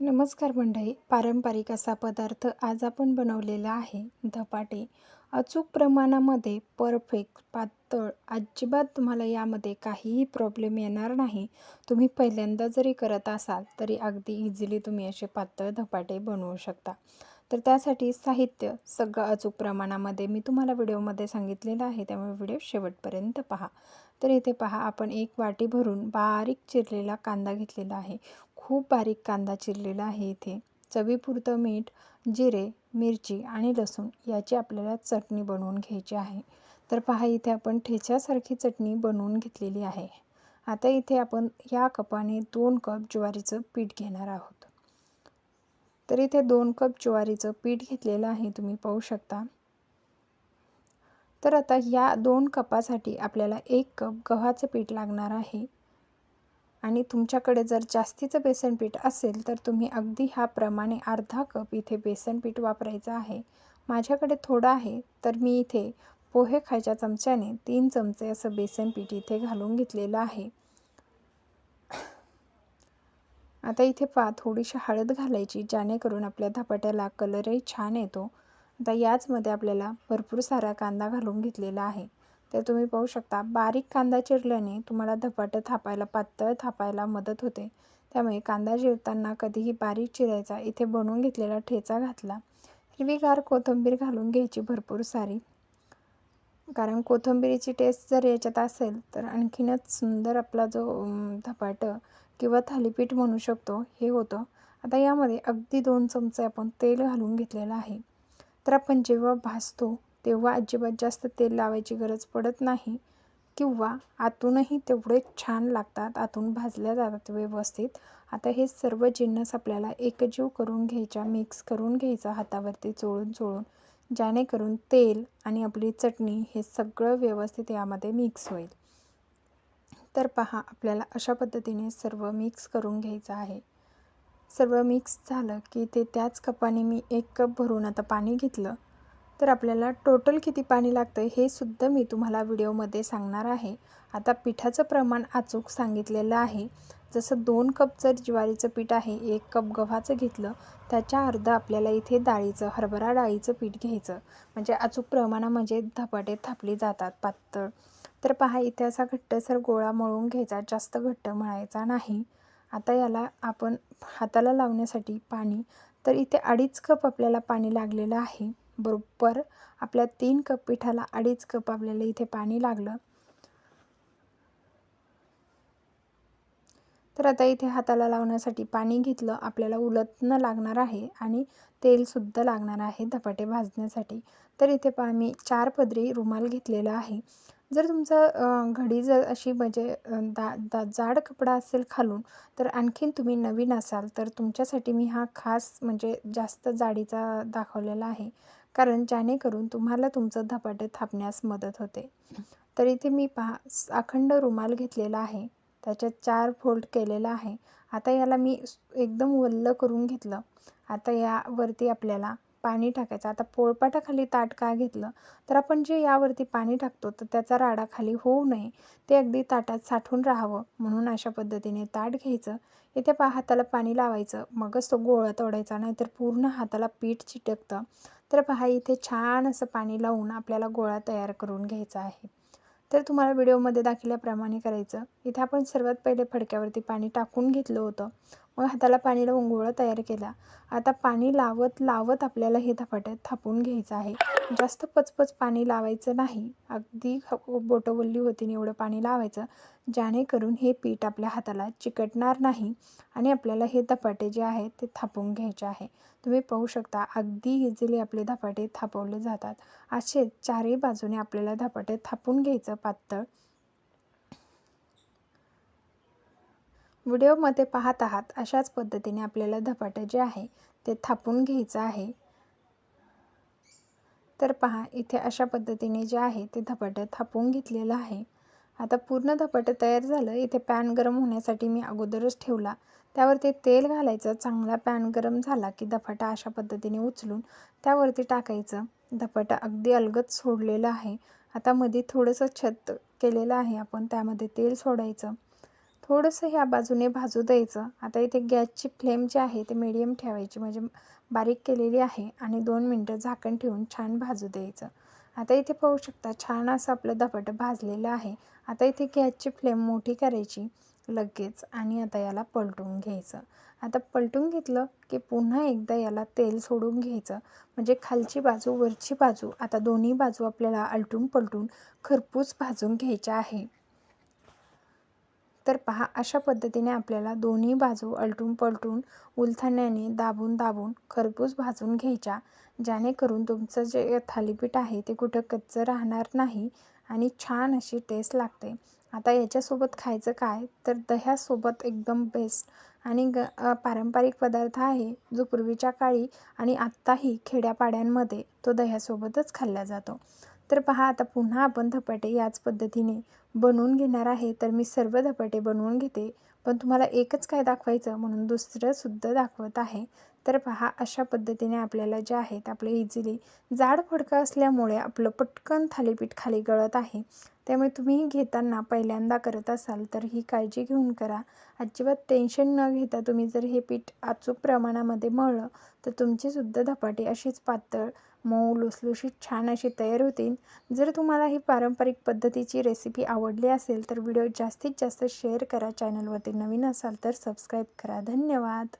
नमस्कार मंडळी पारंपरिक असा पदार्थ आज आपण बनवलेला आहे. धपाटे. अचूक प्रमाणामध्ये परफेक्ट पातळ अजिबात तुम्हाला यामध्ये काहीही प्रॉब्लेम येणार नाही. तुम्ही पहिल्यांदा जरी करत असाल तरी अगदी इझिली तुम्ही असे पातळ धपाटे बनवू शकता. तर त्यासाठी साहित्य सगळं अचूक प्रमाणामध्ये मी तुम्हाला व्हिडिओमध्ये सांगितलेलं आहे त्यामुळे व्हिडिओ शेवटपर्यंत पहा. तर इथे पहा आपण एक वाटी भरून बारीक चिरलेला कांदा घेतलेला आहे. खूप बारीक कांदा चिरलेला आहे इथे. चवीपुरतं मीठ जिरे मिरची आणि लसूण याची आपल्याला चटणी बनवून घ्यायची आहे. तर पहा इथे आपण ठेच्यासारखी चटणी बनवून घेतलेली आहे. आता इथे आपण या कपाने दोन कप ज्वारीचं पीठ घेणार आहोत. तर इथे दोन कप ज्वारीचं पीठ घेतलेलं आहे तुम्ही पाहू शकता. तर आता या दोन कपासाठी आपल्याला एक कप गव्हाचं पीठ लागणार आहे. आणि तुमच्याकडे जर जास्तीचं बेसन पीठ असेल तर तुम्ही अगदी ह्याप्रमाणे अर्धा कप इथे बेसन पीठ वापरायचं आहे. माझ्याकडे थोडं आहे तर मी इथे पोहे खायच्या चमच्याने तीन चमचे असं बेसन पीठ इथे घालून घेतलेलं आहे. आता इथे पा थोडीशी हळद घालायची जेणेकरून आपल्या धपाट्याला कलरही छान येतो. आता याचमध्ये आपल्याला भरपूर सारा कांदा घालून घेतलेला आहे. तर तुम्ही पाहू शकता बारीक कांदा चिरल्याने तुम्हाला धपाटं थापायला पातळ थापायला मदत होते. त्यामुळे कांदा चिरताना कधीही बारीक चिरायचा इथे बनवून घेतलेला ठेचा घातला हिरवीगार कोथिंबीर घालून घ्यायची भरपूर सारी. कारण कोथिंबीरीची टेस्ट जर याच्यात असेल तर आणखीनच सुंदर आपला जो धपाटं किंवा थालीपीठ म्हणू शकतो हे होतं. आता यामध्ये अगदी दोन चमचे आपण तेल घालून घेतलेलं आहे. तर आपण जेव्हा भाजतो तेव्हा अजिबात जास्त तेल लावायची गरज पडत नाही. किंवा आतूनही तेवढे छान लागतात आतून भाजल्या जातात व्यवस्थित. आता हे सर्व जिन्नस आपल्याला एकजीव करून घ्यायचा मिक्स करून घ्यायचा हातावरती चोळून चोळून. जेणेकरून तेल आणि आपली चटणी हे सगळं व्यवस्थित यामध्ये मिक्स होईल. तर पहा आपल्याला अशा पद्धतीने सर्व मिक्स करून घ्यायचं आहे. सर्व मिक्स झालं की ते त्याच कपाने मी एक कप भरून आता पाणी घेतलं. तर आपल्याला टोटल किती पाणी लागतं हे सुद्धा मी तुम्हाला व्हिडिओमध्ये सांगणार आहे. आता पिठाचं प्रमाण अचूक सांगितलेलं आहे. जसं दोन कप जर ज्वारीचं पीठ आहे एक कप गव्हाचं घेतलं त्याच्या अर्ध आपल्याला इथे डाळीचं हरभरा डाळीचं पीठ घ्यायचं. म्हणजे अचूक प्रमाणा म्हणजे धपाटे थापली जातात पातळ. तर पहा इथे असा घट्टसर गोळा मळून घ्यायचा जास्त घट्ट मळायचा नाही. आता याला आपण हाताला लावण्यासाठी पाणी तर इथे अडीच कप आपल्याला पाणी लागलेलं आहे. बरोबर. आपल्या तीन कप पिठाला अडीच कप आपल्याला इथे पाणी लागलं. तर आता इथे हाताला लावण्यासाठी पाणी घेतलं. आपल्याला उलटणं लागणार आहे आणि तेलसुद्धा लागणार आहे धपाटे भाजण्यासाठी. तर इथे पा मी चार पदरी रुमाल घेतलेला आहे. जर तुमचं घडी जर अशी म्हणजे दा दा जाड कपडा असेल खालून तर आणखीन तुम्ही नवीन असाल तर तुमच्यासाठी मी हा खास म्हणजे जास्त जाडीचा दाखवलेला आहे. कारण जेणेकरून तुम्हाला तुमचं धपाटे थापण्यास मदत होते. तर इथे मी पहा अखंड रुमाल घेतलेला आहे. त्याच्यात चार फोल्ड केलेला आहे. आता याला मी एकदम वल्ल करून घेतलं. आता यावरती आपल्याला पाणी टाकायचं. आता पोळपाटाखाली ताट का घेतलं? तर आपण जे यावरती पाणी टाकतो तर त्याचा राडा खाली होऊ नये. ते अगदी ताटात साठून राहावं म्हणून अशा पद्धतीने ताट घ्यायचं. इथे पहा हाताला पाणी लावायचं. मगच तो गोळा तोडायचा नाही तर पूर्ण हाताला पीठ चिटकतं. तर पहा इथे छान असं पाणी लावून आपल्याला गोळा तयार करून घ्यायचा आहे. तर तुम्हाला व्हिडिओमध्ये दाखवल्याप्रमाणे करायचं. इथे आपण सर्वात पहिले फडक्यावरती पाणी टाकून घेतलं होतं. मग हाताला पाणी लावून गोळा तयार केला आता पाणी लावत लावत आपल्याला हे धपाट्यात थापून घ्यायचं आहे. जास्त पचपच पाणी लावायचं नाही. अगदी बोटवल्ली होती एवढं पाणी लावायचं जेणेकरून हे पीठ आपल्या हाताला चिकटणार नाही आणि आपल्याला हे धपाटे जे आहेत ते थापून घ्यायचे आहे. तुम्ही पाहू शकता अगदी इझिली आपले धपाटे थापवले जातात. असे चारही बाजूने आपल्याला धपाटे थापून घ्यायचं पातळ व्हिडिओमध्ये पाहत आहात अशाच पद्धतीने आपल्याला धपाटं जे आहे ते थापून घ्यायचं आहे. तर पहा इथे अशा पद्धतीने जे आहे ते धपाटं थापून घेतलेलं आहे. आता पूर्ण धपाटं तयार झालं. इथे पॅन गरम होण्यासाठी मी अगोदरच ठेवला. त्यावरती तेल घालायचं. चांगला पॅन गरम झाला की धपाटा अशा पद्धतीने उचलून त्यावरती टाकायचं. धपाटा अगदी अलगद सोडलेलं आहे. आता मध्ये थोडंसं छत केलेलं आहे आपण. त्यामध्ये तेल सोडायचं. थोडंसं ह्या बाजूने भाजू द्यायचं. आता इथे गॅसची फ्लेम जी आहे ते मिडियम ठेवायची. म्हणजे बारीक केलेली आहे आणि दोन मिनटं झाकण ठेवून छान भाजू द्यायचं. आता इथे पाहू शकता छान असं आपलं धपाटं भाजलेलं आहे. आता इथे गॅसची फ्लेम मोठी करायची लगेच आणि आता याला पलटून घ्यायचं. आता पलटून घेतलं की पुन्हा एकदा याला तेल सोडून घ्यायचं. म्हणजे खालची बाजू वरची बाजू आता दोन्ही बाजू आपल्याला आलटून पलटून खरपूस भाजून घ्यायच्या आहे. तर पहा अशा पद्धतीने आपल्याला दोन्ही बाजू अलटून पलटून उलथण्याने दाबून दाबून खरपूस भाजून घ्यायच्या जेणेकरून तुमचं जे थालीपीठ आहे ते कुठं कच्चं राहणार नाही आणि छान अशी टेस्ट लागते. आता याच्यासोबत खायचं काय? तर दह्यासोबत एकदम बेस्ट आणि ग पारंपरिक पदार्थ आहे जो पूर्वीच्या काळी आणि आत्ताही खेड्यापाड्यांमध्ये तो दह्यासोबतच खाल्ला जातो. तर पहा आता पुन्हा आपण धपाटे याच पद्धतीने बनवून घेणार आहे तर मी सर्व धपाटे बनवून घेते. पण तुम्हाला एकच काय दाखवायचं म्हणून दुसरंसुद्धा दाखवत आहे. तर पहा अशा पद्धतीने आपल्याला जे आहेत आपले इझिली जाड फडकं असल्यामुळे आपलं पटकन थालीपीठ खाली गळत आहे. त्यामुळे तुम्ही घेताना पहिल्यांदा करत असाल तर ही काळजी घेऊन करा. अजिबात टेन्शन न घेता तुम्ही जर हे पीठ अचूक प्रमाणामध्ये मळलं तर तुमचीसुद्धा धपाटी अशीच पातळ मऊ लुसलुशीत छान अशी तयार होतील. जर तुम्हाला ही पारंपरिक पद्धतीची रेसिपी आवडली असेल तर व्हिडिओ जास्तीत जास्त शेअर करा. चॅनलवरती नवीन असाल तर सबस्क्राईब करा. धन्यवाद!